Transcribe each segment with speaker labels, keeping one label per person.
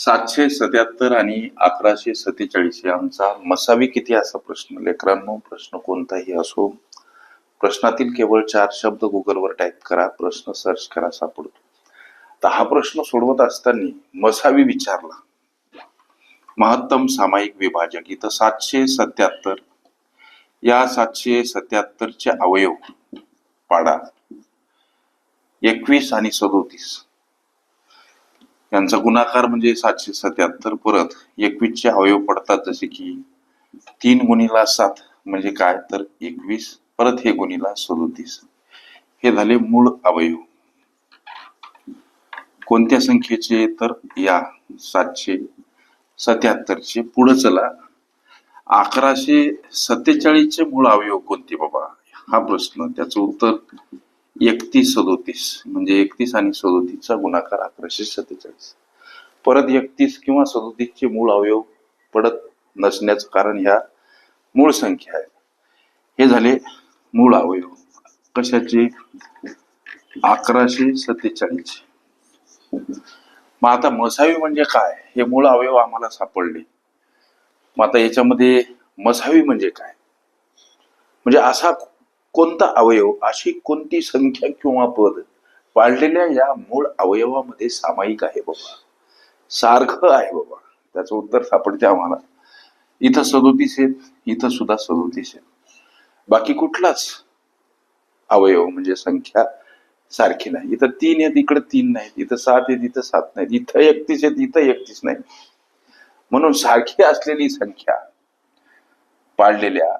Speaker 1: सातशे सत्याहत्तर आणि अकराशे सत्तेचाळीस यांचा मसावी किती असा प्रश्न? लेकरांनो प्रश्न कोणताही असो प्रश्नातील केवळ चार शब्द गुगलवर टाईप करा प्रश्न सर्च करा सापडतो. तर हा प्रश्न सोडवत असताना मसावी विचारला. महत्तम सामायिक विभाजक इथं सातशे सत्याहत्तर या सातशे सत्याहत्तरचे अवयव पाडा. एकवीस आणि सदोतीस. यांचा गुणाकार म्हणजे सातशे सत्याहत्तर परत एकवीसचे अवयव पडतात जसे की तीन गुणीला सात म्हणजे काय? तर एकवीस परत हे गुणीला सदोतीस. हे झाले मूळ अवयव. कोणत्या संख्येचे? तर या सातशे सत्याहत्तरचे. पुढे चला. अकराशे सत्तेचाळीसचे मूळ अवयव कोणते बाबा? हा प्रश्न. त्याचं उत्तर एकतीस सदोतीस म्हणजे एकतीस आणि सदोतीसचा गुणाकार अकराशे सत्तेचाळीस. परत एकतीस किंवा सदोतीसचे मूळ अवयव पडत नसण्याचं कारण ह्या मूळ संख्या आहे हे झाले मूळ अवयव. कशाचे? अकराशे सत्तेचाळीस. मग आता मसावी म्हणजे काय? हे मूळ अवयव आम्हाला सापडले. मग आता याच्यामध्ये मसावी म्हणजे काय? म्हणजे असा कोणता अवयव अशी कोणती संख्या किंवा पद पाळलेल्या या मूळ अवयवामध्ये सामायिक आहे बाबा? सारखं आहे बाबा. त्याचं उत्तर सापडते आम्हाला. इथं सदोतीस आहेत इथं सुद्धा सदोतीस आहेत. बाकी कुठलाच अवयव म्हणजे संख्या सारखी नाही. इथं तीन आहेत इकडे तीन नाहीत इथं सात आहेत इथं सात नाहीत इथं एकतीस आहेत इथं एकतीस नाही. म्हणून सारखी असलेली संख्या पाळलेल्या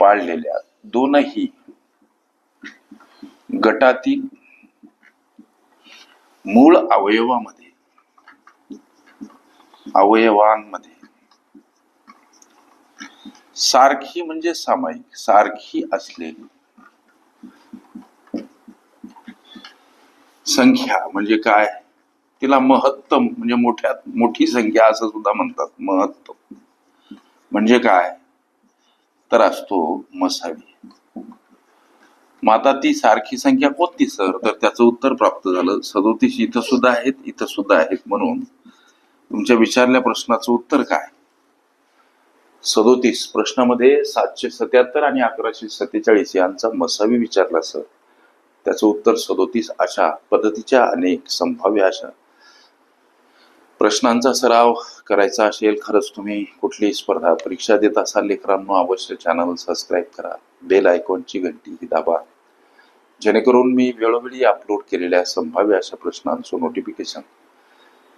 Speaker 1: पाळलेल्या दोनही गटातील मूळ अवयवामध्ये अवयवांमध्ये सारखी म्हणजे सामायिक सारखी असलेली संख्या म्हणजे काय? तिला महत्तम म्हणजे मोठ्यात मोठी संख्या असं सुद्धा म्हणतात महत्तम. म्हणजे काय? तर असतो मसावी. माता ती सारखी संख्या कोणती सर? तर त्याचं उत्तर प्राप्त झालं सदोतीस इथं सुद्धा आहेत इथं सुद्धा आहेत म्हणून तुमच्या विचारल्या प्रश्नाचं उत्तर काय? सदोतीस प्रश्नामध्ये सातशे सत्याहत्तर आणि अकराशे सत्तेचाळीस यांचा मसावी विचारला सर. त्याचं उत्तर सदोतीस अशा पद्धतीच्या अनेक संभाव्य अशा प्रश्नांचा सराव करायचा असेल खरंच तुम्ही कुठलीही स्पर्धा परीक्षा देत असाल लेकरांनो अवश्य चॅनल सबस्क्राईब करा. बेल आयकॉनची घंटी ही दाबा. जेणेकरून मी वेळोवेळी अपलोड केलेल्या संभाव्य अशा प्रश्नांचं नोटिफिकेशन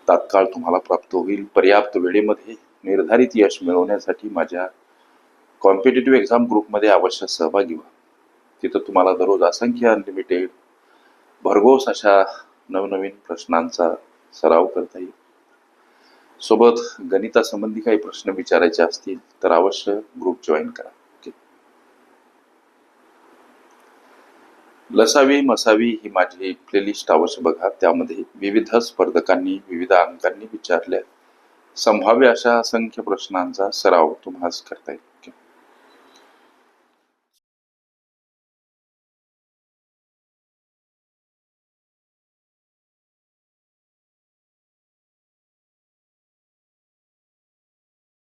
Speaker 1: तात्काळ तुम्हाला प्राप्त होईल. पर्याप्त वेळेमध्ये निर्धारित यश मिळवण्यासाठी माझ्या कॉम्पिटेटिव्ह एक्झाम ग्रुपमध्ये अवश्य सहभागी व्हा. तिथं तुम्हाला दररोज असंख्य अनलिमिटेड भरघोस अशा नवनवीन प्रश्नांचा सराव करता येईल. सोबत गणितासंबंधी काही प्रश्न विचारायचे असतील तर अवश्य ग्रुप जॉईन करा. ओके. लसावी मसावी ही माझी प्लेलिस्ट अवश्य बघा. त्यामध्ये विविध स्पर्धकांनी विविध अंकांनी विचारल्या. संभाव्य अशा असंख्य प्रश्नांचा सराव तुम्हाला करता येईल.